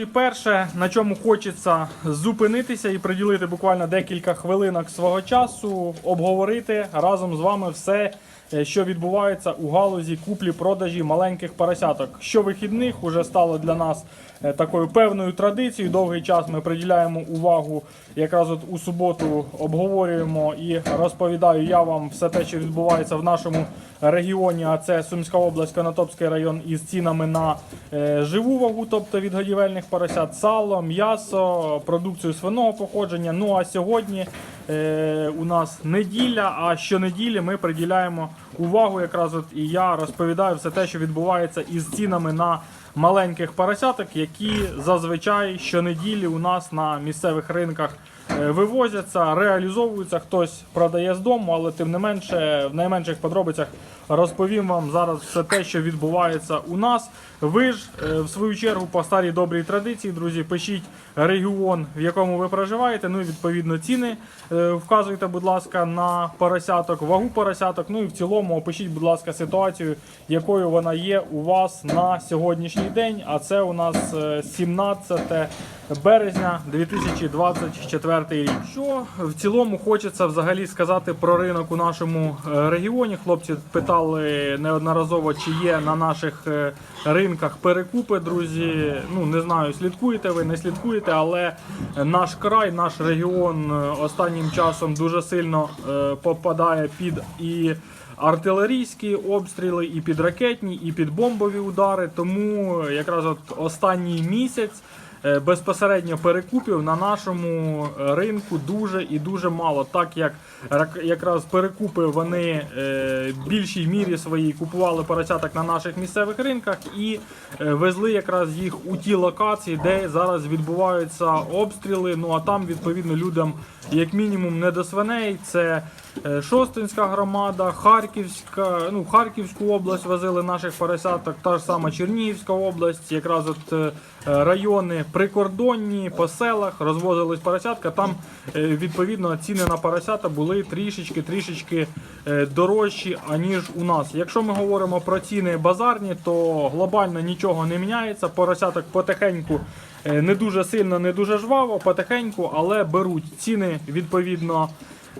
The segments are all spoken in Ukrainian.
друзі, перше, на чому хочеться зупинитися і приділити буквально декілька хвилинок свого часу, обговорити разом з вами все, що відбувається у галузі куплі-продажі маленьких поросяток. Щовихідних уже стало для нас е, такою певною традицією. Довгий час ми приділяємо увагу. Якраз от у суботу обговорюємо і розповідаю я вам все те, що відбувається в нашому регіоні. А це Сумська область, Конотопський район із цінами на е, живу вагу, тобто від годівельних поросят, сало, м'ясо, продукцію свиного походження. Ну а сьогодні е, у нас неділя. А щонеділі ми приділяємо увагу. Якраз от і я розповідаю все те, що відбувається із цінами на маленьких поросяток, які зазвичай щонеділі у нас на місцевих ринках е, вивозяться, реалізовуються. Хтось продає з дому, але тим не менше, в найменших подробицях розповім вам зараз все те, що відбувається у нас. Ви ж е, в свою чергу по старій добрій традиції, друзі, пишіть регіон, в якому ви проживаєте. Ну і відповідно ціни е, вказуйте, будь ласка, на поросяток, вагу поросяток. Ну і в цілому опишіть, будь ласка, ситуацію, якою вона є у вас на сьогоднішній день. А це у нас е, 17 березня 2024 рік. Що в цілому хочеться взагалі сказати про ринок у нашому е, регіоні. Хлопці питали неодноразово, чи є на наших е, ринках перекупи. Друзі, ну не знаю, слідкуєте ви, не слідкуєте, але наш край, наш регіон е, останнім часом дуже сильно попадає під і. Артилерійські обстріли, і під ракетні, і під бомбові удари. Тому якраз от останній місяць безпосередньо перекупів на нашому е, ринку дуже і дуже мало. Так як якраз перекупи вони е, в більшій мірі своїй купували поросяток на наших місцевих ринках і е, везли якраз їх у ті локації, де зараз відбуваються обстріли. Ну а там відповідно людям, як мінімум, не до свиней. Це е, Шостинська громада, Харківська, ну Харківську область возили наших поросяток, та ж сама Чернігівська область, якраз от е, райони прикордонні по селах розвозились поросятка. Там е, відповідно ціни на поросята були трішечки трішечки е, дорожчі аніж у нас. Якщо ми говоримо про ціни базарні, то глобально нічого не міняється. Поросяток потихеньку. е, Не дуже сильно, не дуже жваво, потихеньку, але беруть ціни відповідно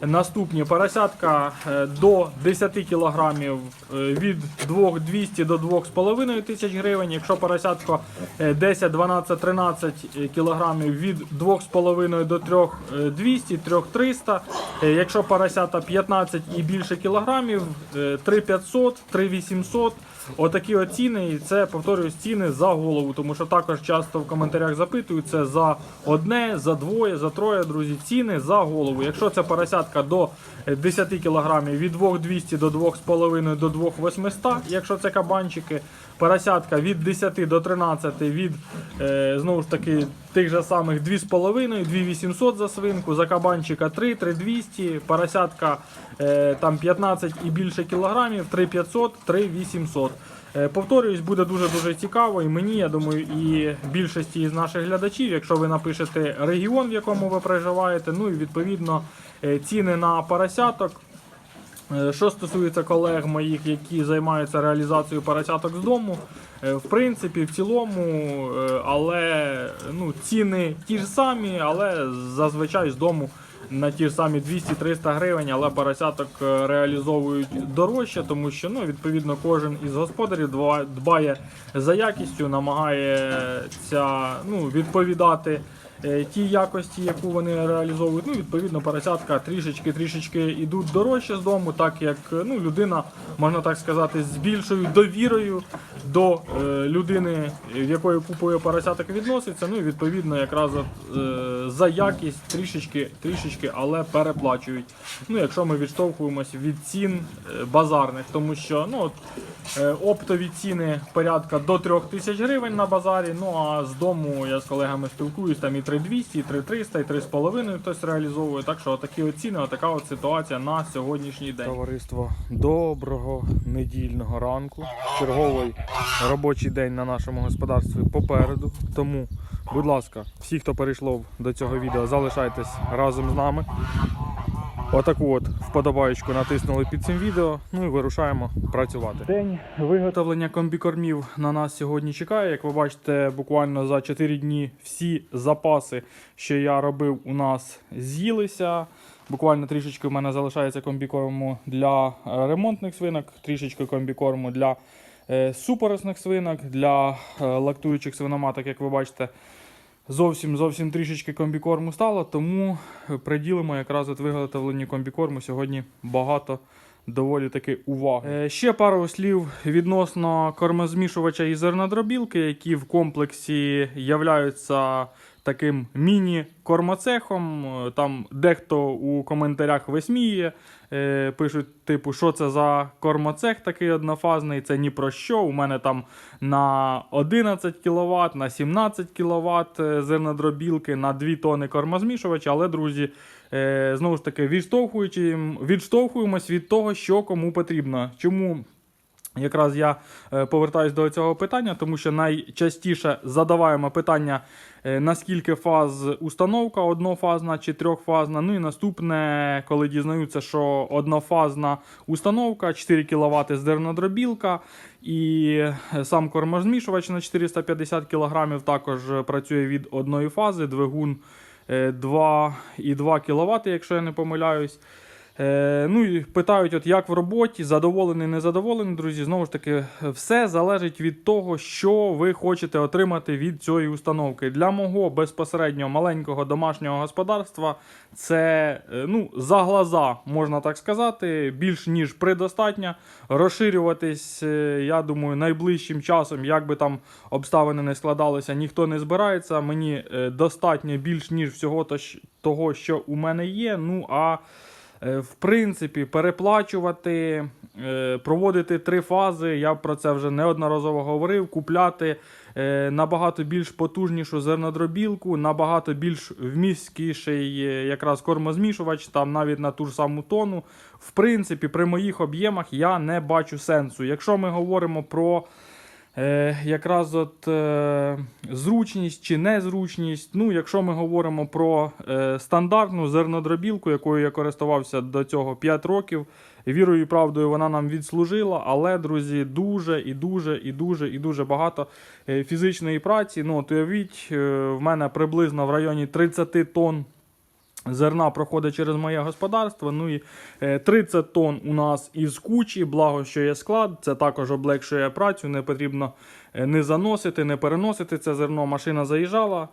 Наступні поросятка е, до 10 кілограмів е, від 2200 до 2,5 тисяч гривень. Якщо поросятко е, 10, 12, 13 кілограмів від 2,5 до 3200, 3300. Е, Якщо поросята 15 і більше кілограмів, е, 3500, 3800. Отакі от ціни, і це повторюю ціни за голову, тому що також часто в коментарях запитують це за одне, за двоє, за троє, друзі. Ціни за голову. Якщо це поросятка до е, 10 кг, від 2200 до 2,5 до 2800, якщо це кабанчики, поросятка від 10 до 13, від е, знову ж таки тих же самих 2,5, 2800 за свинку, за кабанчика 3, 3200, поросятка е, там 15 і більше кілограмів, 3500, 3800. Е, Повторююсь, буде дуже-дуже цікаво і мені, я думаю, і більшості із наших глядачів, якщо ви напишете регіон, в якому ви проживаєте, ну і відповідно ціни на поросяток. Е, Що стосується колег моїх, які займаються реалізацією поросяток з дому, е, в принципі, в цілому, е, але ну, ціни ті ж самі, але зазвичай з дому на ті ж самі 200-300 гривень, але поросяток реалізовують дорожче, тому що ну, відповідно кожен із господарів дба- дбає за якістю, намагається ну, відповідати е, тій якості, яку вони реалізовують. Ну, відповідно, поросятка трішечки-трішечки йдуть дорожче з дому, так як е, ну, людина, можна так сказати, з більшою довірою до е, людини, в якої купує поросяток, відноситься. Ну і відповідно, якраз от, за якість трішечки, трішечки, але переплачують. Ну, якщо ми відштовхуємося від цін базарних, тому що ну, от, оптові ціни порядка до 3 тисяч гривень на базарі. Ну а з дому я з колегами спілкуюсь, там і 3200, і 3300, і 3,5 хтось реалізовує. Так що такі оціни, ціни, отака от ситуація на сьогоднішній день. Товариство, доброго недільного ранку. Черговий робочий день на нашому господарстві попереду. Тому, будь ласка, всі, хто перейшов до цього відео, залишайтесь разом з нами. Отаку от вподобаєчку натиснули під цим відео. Ну і вирушаємо працювати. День виготовлення комбікормів на нас сьогодні чекає. Як ви бачите, буквально за 4 дні всі запаси, що я робив, у нас з'їлися. Буквально трішечки в мене залишається комбікорму для е, ремонтних свинок, трішечки комбікорму для е, супоросних свинок, для е, лактуючих свиноматок, як ви бачите. Зовсім зовсім трішечки комбікорму стало, тому приділимо якраз от виготовленню комбікорму сьогодні багато доволі таки уваги. Е, ще пару слів відносно кормозмішувача і зернодробілки, які в комплексі являються таким міні-кормоцехом. Е, Там дехто у коментарях висміє, е, пишуть, типу, що це за кормоцех такий однофазний, це ні про що. У мене там на 11 кВт, на 17 кВт зернодробілки, на 2 тони кормозмішувача. Але, друзі, е, знову ж таки, відштовхуючи, відштовхуємось від того, що кому потрібно. Чому Якраз я е, повертаюсь до цього питання, тому що найчастіше задаваємо питання, е, наскільки фаз установка однофазна чи трьохфазна. Ну і наступне, коли дізнаються, що однофазна установка, 4 кВт зернодробілка і е, сам кормозмішувач на 450 кг також працює від одної фази, двигун е, 2,2 кВт, якщо я не помиляюсь. Е, ну і питають, от як в роботі, задоволений, незадоволений, друзі. Знову ж таки, все залежить від того, що ви хочете отримати від цієї установки. Для мого безпосередньо маленького домашнього господарства це е, ну, за глаза, можна так сказати, більш ніж предостатньо. Розширюватись, е, я думаю, найближчим часом, як би там обставини не складалися, ніхто не збирається. Мені е, достатньо більш ніж всього того, що у мене є. Ну а В принципі, переплачувати, е, проводити три фази. Я про це вже неодноразово говорив. Купляти е, набагато більш потужнішу зернодробілку, набагато більш вмісткіший е, якраз кормозмішувач, там навіть на ту ж саму тону. В принципі, при моїх об'ємах я не бачу сенсу. Якщо ми говоримо про Е, якраз от е, зручність чи незручність. Ну, якщо ми говоримо про е, стандартну зернодробілку, якою я користувався до цього 5 років, вірою і правдою вона нам відслужила, але, друзі, дуже і дуже і дуже і дуже багато е, фізичної праці. Ну, от уявіть, е, в мене приблизно в районі 30 тонн. Зерна проходить через моє господарство. Ну і е, 30 тонн у нас із кучі, благо, що є склад. Це також облегшує працю. Не потрібно е, не заносити, не переносити це зерно. Машина заїжджала,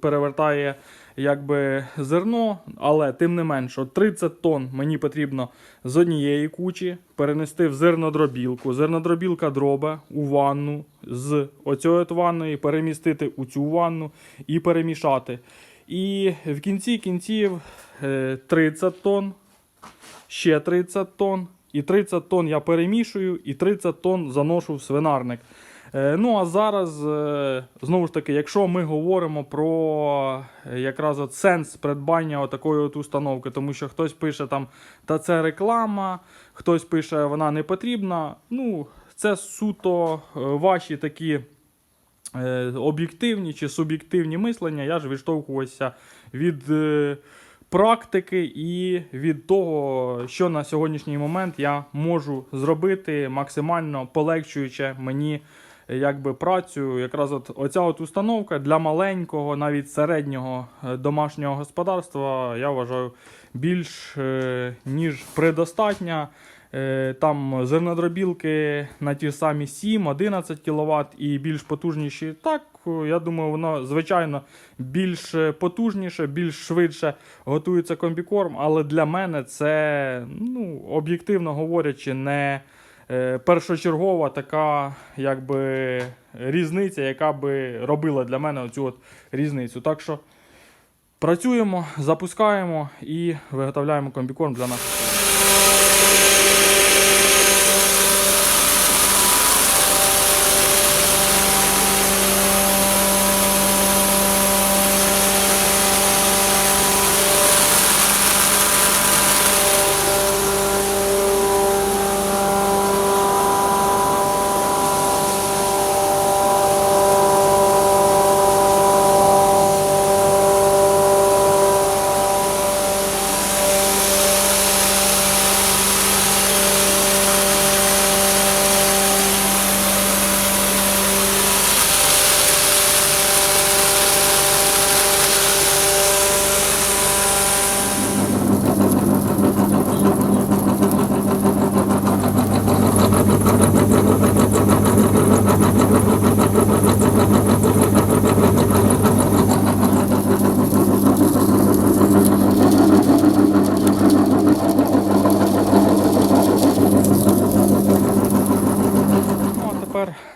перевертає якби зерно, але тим не менш, от 30 тонн мені потрібно з однієї кучі перенести в зернодробілку. Зернодробілка дробе у ванну з от ванної, перемістити у цю ванну і перемішати. І в кінці кінців е, 30 тонн, ще 30 тонн, і 30 тонн я перемішую, і 30 тонн заношу в свинарник. Е, Ну а зараз, е, знову ж таки, якщо ми говоримо про е, якраз от сенс придбання такої от установки, тому що хтось пише там, та це реклама, хтось пише, вона не потрібна. Ну, це суто е, ваші такі е, об'єктивні чи суб'єктивні мислення, я ж відштовхувався від е, практики і від того, що на сьогоднішній момент я можу зробити, максимально полегшуючи мені е, якби, працю. Якраз от оця от установка для маленького, навіть середнього е, домашнього господарства, я вважаю, більш е, ніж предостатня. Е, Там зернодробілки на ті самі 7-11 кВт і більш потужніші. Так, е, я думаю, воно звичайно більш потужніше, більш швидше готується комбікорм, але для мене це, ну, об'єктивно говорячи, не е, першочергова така якби, різниця, яка би робила для мене оцю от різницю. Так що працюємо, запускаємо і виготовляємо комбікорм для наших.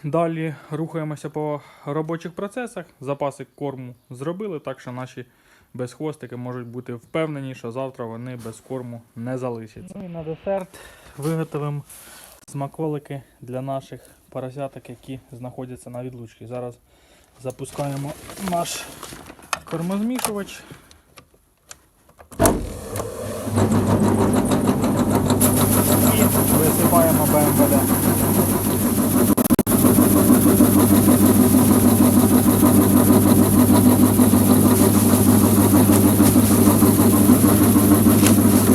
Далі рухаємося по робочих процесах. Запаси корму зробили, так що наші безхвостики можуть бути впевнені, що завтра вони без корму не залишаться. Ну і на десерт виготовимо смаколики для наших поросяток, які знаходяться на відлучці. Зараз запускаємо наш кормозмішувач. І висипаємо БМВД. Thank you.